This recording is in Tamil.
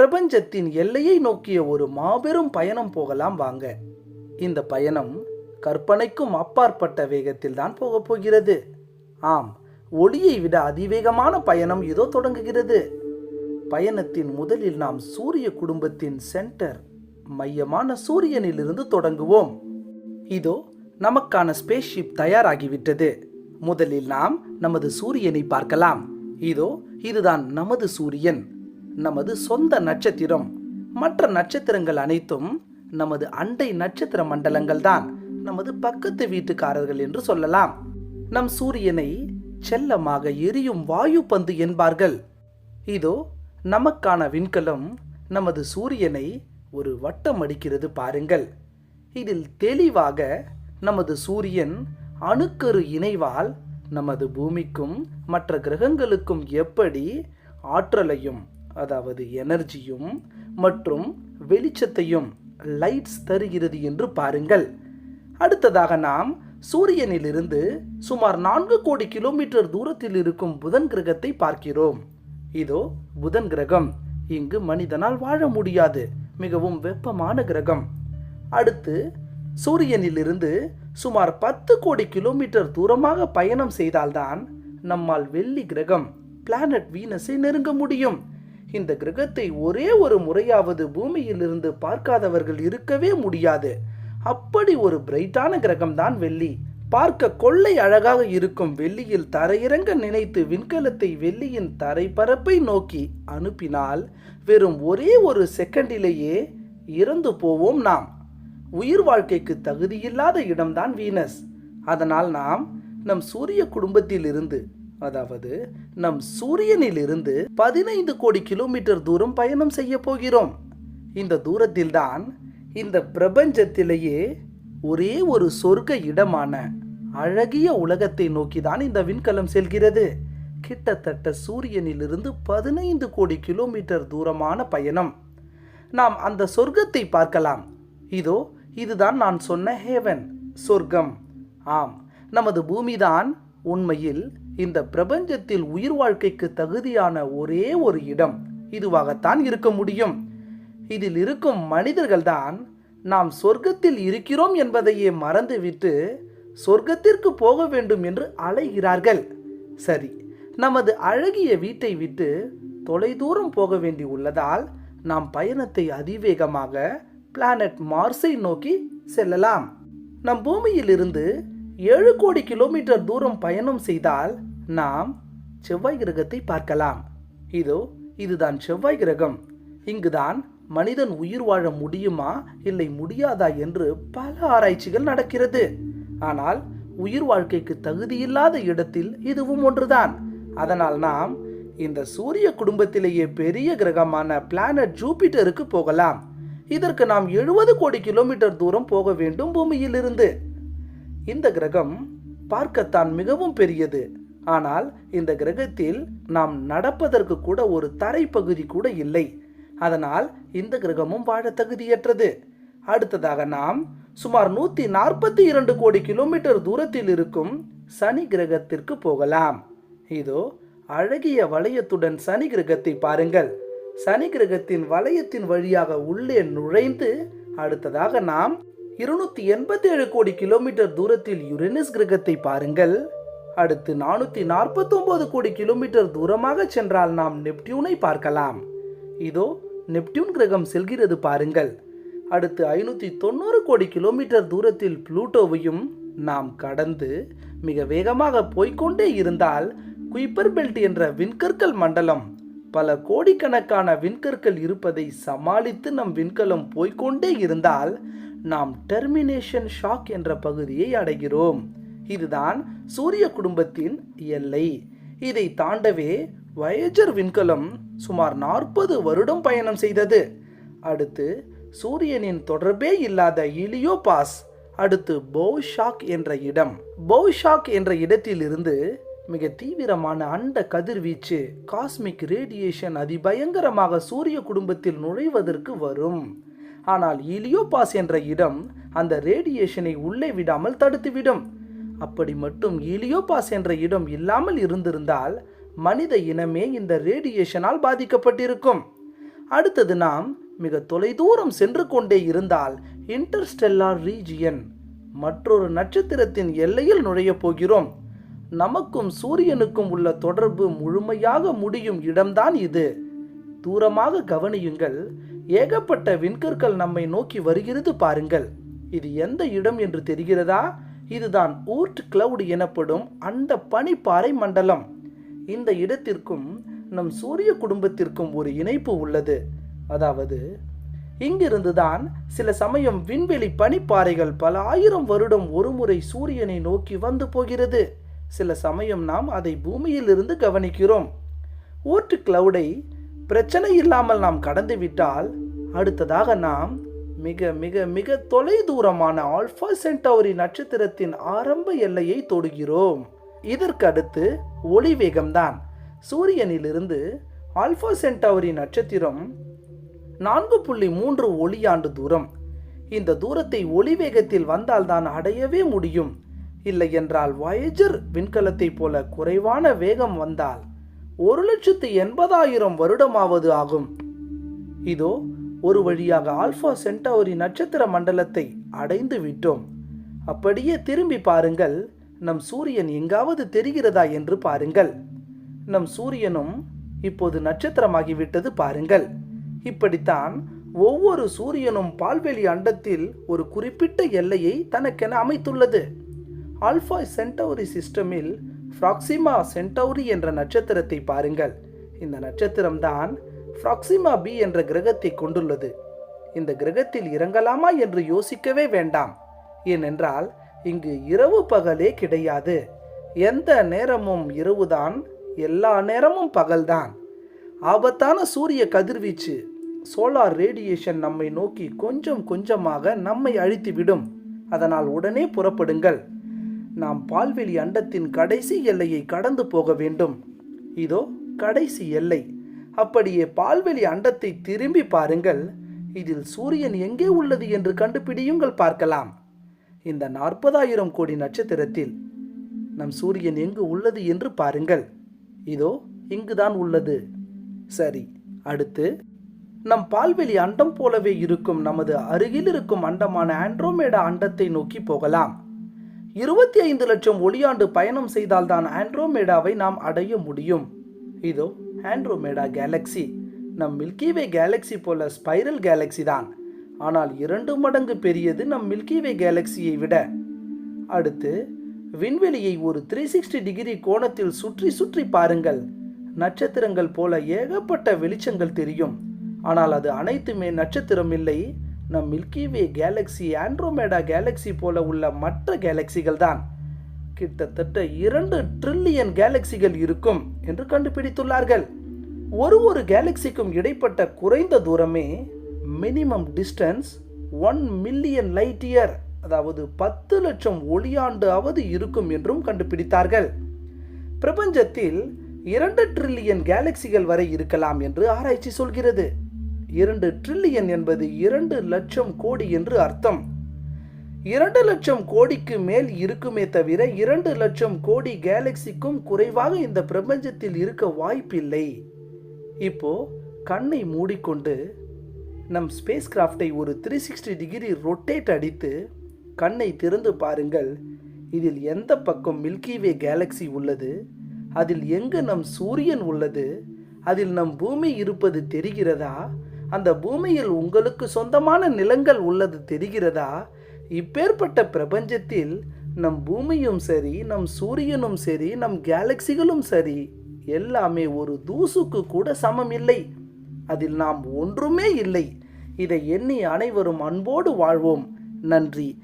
பிரபஞ்சத்தின் எல்லையை நோக்கிய ஒரு மாபெரும் பயணம் போகலாம் வாங்க. இந்த பயணம் கற்பனைக்கும் அப்பாற்பட்ட வேகத்தில் தான் போகப் போகிறது. ஆம் ஒளியை விட அதிவேகமான பயணம் இதோ தொடங்குகிறது. பயணத்தின் முதலில் நாம் சூரிய குடும்பத்தின் சென்டர் மையமான சூரியனிலிருந்து தொடங்குவோம். இதோ நமக்கான ஸ்பேஸ்ஷிப் தயாராகிவிட்டது. முதலில் நாம் நமது சூரியனை பார்க்கலாம். இதோ இதுதான் நமது சூரியன். நமது சொந்த நட்சத்திரம். மற்ற நட்சத்திரங்கள் அனைத்தும் நமது அண்டை நட்சத்திர மண்டலங்கள் தான். நமது பக்கத்து வீட்டுக்காரர்கள் என்று சொல்லலாம். நம் சூரியனை செல்லமாக எரியும் வாயு பந்து என்பார்கள். இதோ நமக்கான விண்கலம் நமது சூரியனை ஒரு வட்டம் அடிக்கிறது பாருங்கள். இதில் தெளிவாக நமது சூரியன் அணுக்கரு இணைவால் நமது பூமிக்கும் மற்ற கிரகங்களுக்கும் எப்படி ஆற்றலையும் அதாவது எனர்ஜியும் மற்றும் வெளிச்சத்தையும் லைட்ஸ் தருகிறது என்று பாருங்கள். அடுத்ததாக நாம் சூரியனிலிருந்து சுமார் நான்கு கோடி கிலோமீட்டர் தூரத்தில் இருக்கும் புதன் கிரகத்தை பார்க்கிறோம். இதோ புதன் கிரகம். இங்கு மனிதனால் வாழ முடியாது. மிகவும் வெப்பமான கிரகம். அடுத்து சூரியனிலிருந்து சுமார் பத்து கோடி கிலோமீட்டர் தூரமாக பயணம் செய்தால்தான் நம்மால் வெள்ளி கிரகம் பிளானட் வீனஸை நெருங்க முடியும். இந்த கிரகத்தை ஒரே ஒரு முறையாவது பூமியிலிருந்து பார்க்காதவர்கள் இருக்கவே முடியாது. அப்படி ஒரு பிரைட்டான கிரகம்தான் வெள்ளி. பார்க்க கொள்ளை அழகாக இருக்கும் வெள்ளியில் தரையிறங்க நினைத்து விண்கலத்தை வெள்ளியின் தரைப்பரப்பை நோக்கி அனுப்பினால் வெறும் ஒரே ஒரு செகண்டிலேயே இறந்து போவோம் நாம். உயிர் வாழ்க்கைக்கு தகுதியில்லாத இடம்தான் வீனஸ். அதனால் நாம் நம் சூரிய குடும்பத்திலிருந்து அதாவது நம் சூரியனிலிருந்து பதினைந்து கோடி கிலோமீட்டர் தூரம் பயணம் செய்ய போகிறோம். இந்த தூரத்தில்தான் இந்த பிரபஞ்சத்திலேயே ஒரே ஒரு சொர்க்க இடமான அழகிய உலகத்தை நோக்கிதான் இந்த விண்கலம் செல்கிறது. கிட்டத்தட்ட சூரியனிலிருந்து பதினைந்து கோடி கிலோமீட்டர் தூரமான பயணம். நாம் அந்த சொர்க்கத்தை பார்க்கலாம். இதோ இதுதான் நான் சொன்ன ஹேவன் சொர்க்கம். ஆம் நமது பூமிதான் உண்மையில் இந்த பிரபஞ்சத்தில் உயிர் வாழ்க்கைக்கு தகுதியான ஒரே ஒரு இடம் இதுவாகத்தான் இருக்க முடியும். இதில் இருக்கும் மனிதர்கள்தான் நாம் சொர்க்கத்தில் இருக்கிறோம் என்பதையே மறந்துவிட்டு சொர்க்கத்திற்கு போக வேண்டும் என்று அலைகிறார்கள். சரி நமது அழகிய வீட்டை விட்டு தொலைதூரம் போக வேண்டி உள்ளதால் நாம் பயணத்தை அதிவேகமாக பிளானட் மார்ஸை நோக்கி செல்லலாம். நம் பூமியிலிருந்து ஏழு கோடி கிலோமீட்டர் தூரம் பயணம் செய்தால் நாம் செவ்வாய் கிரகத்தை பார்க்கலாம். இதோ இதுதான் செவ்வாய் கிரகம். இங்குதான் மனிதன் உயிர் வாழ முடியுமா இல்லை முடியாதா என்று பல ஆராய்ச்சிகள் நடக்கிறது. ஆனால் உயிர் வாழ்க்கைக்கு தகுதியில்லாத இடத்தில் இதுவும் ஒன்றுதான். அதனால் நாம் இந்த சூரிய குடும்பத்திலேயே பெரிய கிரகமான பிளானட் ஜூபிட்டருக்கு போகலாம். இதற்கு நாம் எழுபது கோடி கிலோமீட்டர் தூரம் போக வேண்டும் பூமியிலிருந்து. இந்த கிரகம் பார்க்கத்தான் மிகவும் பெரியது. ஆனால் இந்த கிரகத்தில் நாம் நடப்பதற்கு கூட ஒரு தரைப்பகுதி கூட இல்லை. அதனால் இந்த கிரகமும் வாழ தகுதியற்றது. அடுத்ததாக நாம் சுமார் நூற்றி நாற்பத்தி இரண்டு கோடி கிலோமீட்டர் தூரத்தில் இருக்கும் சனி கிரகத்திற்கு போகலாம். இதோ அழகிய வளையத்துடன் சனி கிரகத்தை பாருங்கள். சனி கிரகத்தின் வளையத்தின் வழியாக உள்ளே நுழைந்து அடுத்ததாக நாம் இருநூத்தி எண்பத்தி ஏழு கோடி கிலோமீட்டர் தூரத்தில் யுரேனஸ் கிரகத்தை பாருங்கள். அடுத்து நானூற்றி நாற்பத்தொம்போது கோடி கிலோமீட்டர் தூரமாக சென்றால் நாம் நெப்டியூனை பார்க்கலாம். இதோ நெப்டியூன் கிரகம் செல்கிறது பாருங்கள். அடுத்து ஐநூற்றி தொண்ணூறு கோடி கிலோமீட்டர் தூரத்தில் புளூட்டோவையும் நாம் கடந்து மிக வேகமாக போய்க்கொண்டே இருந்தால் குயிப்பர் பெல்ட் என்ற விண்கற்கள் மண்டலம் பல கோடிக்கணக்கான விண்கற்கள் இருப்பதை சமாளித்து நம் விண்கலம் போய்க்கொண்டே இருந்தால் நாம் டெர்மினேஷன் ஷாக் என்ற பகுதியை அடைகிறோம். இதுதான் சூரிய குடும்பத்தின் எல்லை. இதை தாண்டவே வயஜர் விண்கலம் சுமார் நாற்பது வருடம் பயணம் செய்தது. அடுத்து சூரியனின் தொடர்பே இல்லாத இலியோபாஸ் அடுத்து பௌஷாக் என்ற இடம். பௌஷாக் என்ற இடத்திலிருந்து மிக தீவிரமான அண்ட கதிர்வீச்சு காஸ்மிக் ரேடியேஷன் அதிபயங்கரமாக சூரிய குடும்பத்தில் நுழைவதற்கு வரும். ஆனால் இலியோபாஸ் என்ற இடம் அந்த ரேடியேஷனை உள்ளே விடாமல் தடுத்துவிடும். அப்படி மட்டும் இலியோபாஸ் என்ற இடம் இல்லாமல் இருந்திருந்தால் மனித இனமே இந்த ரேடியேஷனால் பாதிக்கப்பட்டிருக்கும். அடுத்தது நாம் மிக தொலைதூரம் சென்று கொண்டே இருந்தால் இன்டர்ஸ்டெல்லார் ரீஜியன் மற்றொரு நட்சத்திரத்தின் எல்லையில் நுழையப் போகிறோம். நமக்கும் சூரியனுக்கும் உள்ள தொடர்பு முழுமையாக முடியும் இடம்தான் இது. தூரமாக கவனியுங்கள் ஏகப்பட்ட விண்கற்கள் நம்மை நோக்கி வருகிறது பாருங்கள். இது எந்த இடம் என்று தெரிகிறதா? இதுதான் ஊர்ட் கிளவுட் எனப்படும் அந்த பனிப்பாறை மண்டலம். இந்த இடத்திற்கும் நம் சூரிய குடும்பத்திற்கும் ஒரு இணைப்பு உள்ளது. அதாவது இங்கிருந்துதான் சில சமயம் விண்வெளி பனிப்பாறைகள் பல ஆயிரம் வருடம் ஒருமுறை சூரியனை நோக்கி வந்து போகிறது. சில சமயம் நாம் அதை பூமியிலிருந்து கவனிக்கிறோம். ஊற்று கிளவுடை பிரச்சனை இல்லாமல் நாம் கடந்துவிட்டால் அடுத்ததாக நாம் மிக மிக மிக தொலை தூரமான ஆல்பா நட்சத்திரத்தின் ஆரம்ப எல்லையை தொடுகிறோம். இதற்கு அடுத்து ஒளி வேகம்தான். சூரியனிலிருந்து ஆல்பா சென்டவரி நட்சத்திரம் நான்கு புள்ளி மூன்று ஒளியாண்டு தூரம். இந்த தூரத்தை ஒளி வேகத்தில் வந்தால் தான் அடையவே முடியும். இல்லை என்றால் வயஜர் விண்கலத்தைப் போல குறைவான வேகம் வந்தால் ஒரு லட்சத்து எண்பதாயிரம் வருடமாவது ஆகும். இதோ ஒரு வழியாக ஆல்பா சென்டவரி நட்சத்திர மண்டலத்தை அடைந்து விட்டோம். அப்படியே திரும்பி பாருங்கள். நம் சூரியன் எங்காவது தெரிகிறதா என்று பாருங்கள். நம் சூரியனும் இப்போது நட்சத்திரமாகிவிட்டது பாருங்கள். இப்படித்தான் ஒவ்வொரு சூரியனும் பால்வெளி அண்டத்தில் ஒரு குறிப்பிட்ட எல்லையை தனக்கென அமைத்துள்ளது. ஆல்பா சென்டௌரி சிஸ்டமில் ஃப்ராக்சிமா சென்டௌரி என்ற நட்சத்திரத்தை பாருங்கள். இந்த நட்சத்திரம்தான் ஃப்ராக்சிமா பி என்ற கிரகத்தை கொண்டுள்ளது. இந்த கிரகத்தில் இறங்கலாமா என்று யோசிக்கவே வேண்டாம். ஏனென்றால் இங்கு இரவு பகலே கிடையாது. எந்த நேரமும் இரவுதான் எல்லா நேரமும் பகல்தான். ஆபத்தான சூரிய கதிர்வீச்சு சோலார் ரேடியேஷன் நம்மை நோக்கி கொஞ்சம் கொஞ்சமாக நம்மை அழித்துவிடும். அதனால் உடனே புறப்படுங்கள். நாம் பால்வெளி அண்டத்தின் கடைசி எல்லையை கடந்து போக வேண்டும். இதோ கடைசி எல்லை. அப்படியே பால்வெளி அண்டத்தை திரும்பி பாருங்கள். இதில் சூரியன் எங்கே உள்ளது என்று கண்டுபிடியுங்கள் பார்க்கலாம். இந்த நாற்பதாயிரம் கோடி நட்சத்திரத்தில் நம் சூரியன் எங்கு உள்ளது என்று பாருங்கள். இதோ இங்குதான் உள்ளது. சரி அடுத்து. நம் பால்வெளி அண்டம் போலவே இருக்கும் நமது அருகில் இருக்கும் அண்டமான ஆண்ட்ரோமேடா அண்டத்தை நோக்கி போகலாம். இருபத்தி ஐந்து லட்சம் ஒளியாண்டு பயணம் செய்தால்தான் ஆண்ட்ரோமேடாவை நாம் அடைய முடியும். இதோ ஆண்ட்ரோமேடா கேலக்ஸி நம் மில்கிவே கேலக்ஸி போல ஸ்பைரல் கேலக்ஸி தான். ஆனால் இரண்டு மடங்கு பெரியது நம் மில்கிவே கேலக்ஸியை விட. அடுத்து விண்வெளியை ஒரு த்ரீ சிக்ஸ்டி டிகிரி கோணத்தில் சுற்றி சுற்றி பாருங்கள். நட்சத்திரங்கள் போல ஏகப்பட்ட வெளிச்சங்கள் தெரியும். ஆனால் அது அனைத்துமே நட்சத்திரம் இல்லை. நம் மில்கிவே கேலக்ஸி ஆண்ட்ரோமேடா கேலக்ஸி போல உள்ள மற்ற கேலக்சிகள் தான். கிட்டத்தட்ட இரண்டு ட்ரில்லியன் கேலக்சிகள் இருக்கும் என்று கண்டுபிடித்துள்ளார்கள். ஒரு ஒரு கேலக்சிக்கும் இடைப்பட்ட குறைந்த தூரமே minimum distance one million light year அதாவது பத்து லட்சம் ஒளியாண்டு அவது இருக்கும் என்றும் கண்டுபிடித்தார்கள். பிரபஞ்சத்தில் இரண்டு ட்ரில்லியன் கேலக்சிகள் வரை இருக்கலாம் என்று ஆராய்ச்சி சொல்கிறது. இரண்டு ட்ரில்லியன் என்பது இரண்டு லட்சம் கோடி என்று அர்த்தம். இரண்டு லட்சம் கோடிக்கு மேல் இருக்குமே தவிர இரண்டு லட்சம் கோடி கேலக்சிக்கும் குறைவாக இந்த பிரபஞ்சத்தில் இருக்க வாய்ப்பில்லை. இப்போ கண்ணை மூடிக்கொண்டு நம் ஸ்பேஸ் கிராஃப்டை ஒரு த்ரீ சிக்ஸ்டி டிகிரி ரொட்டேட் அடித்து கண்ணை திறந்து பாருங்கள். இதில் எந்த பக்கம் மில்கிவே கேலக்ஸி உள்ளது? அதில் எங்கு நம் சூரியன் உள்ளது? அதில் நம் பூமி இருப்பது தெரிகிறதா? அந்த பூமியில் உங்களுக்கு சொந்தமான நிலங்கள் உள்ளது தெரிகிறதா? இப்பேற்பட்ட பிரபஞ்சத்தில் நம் பூமியும் சரி நம் சூரியனும் சரி நம் கேலக்சிகளும் சரி எல்லாமே ஒரு தூசுக்கு கூட சமம் இல்லை. அதில் நாம் ஒன்றுமே இல்லை. இதை எண்ணி அனைவரும் அன்போடு வாழ்வோம். நன்றி.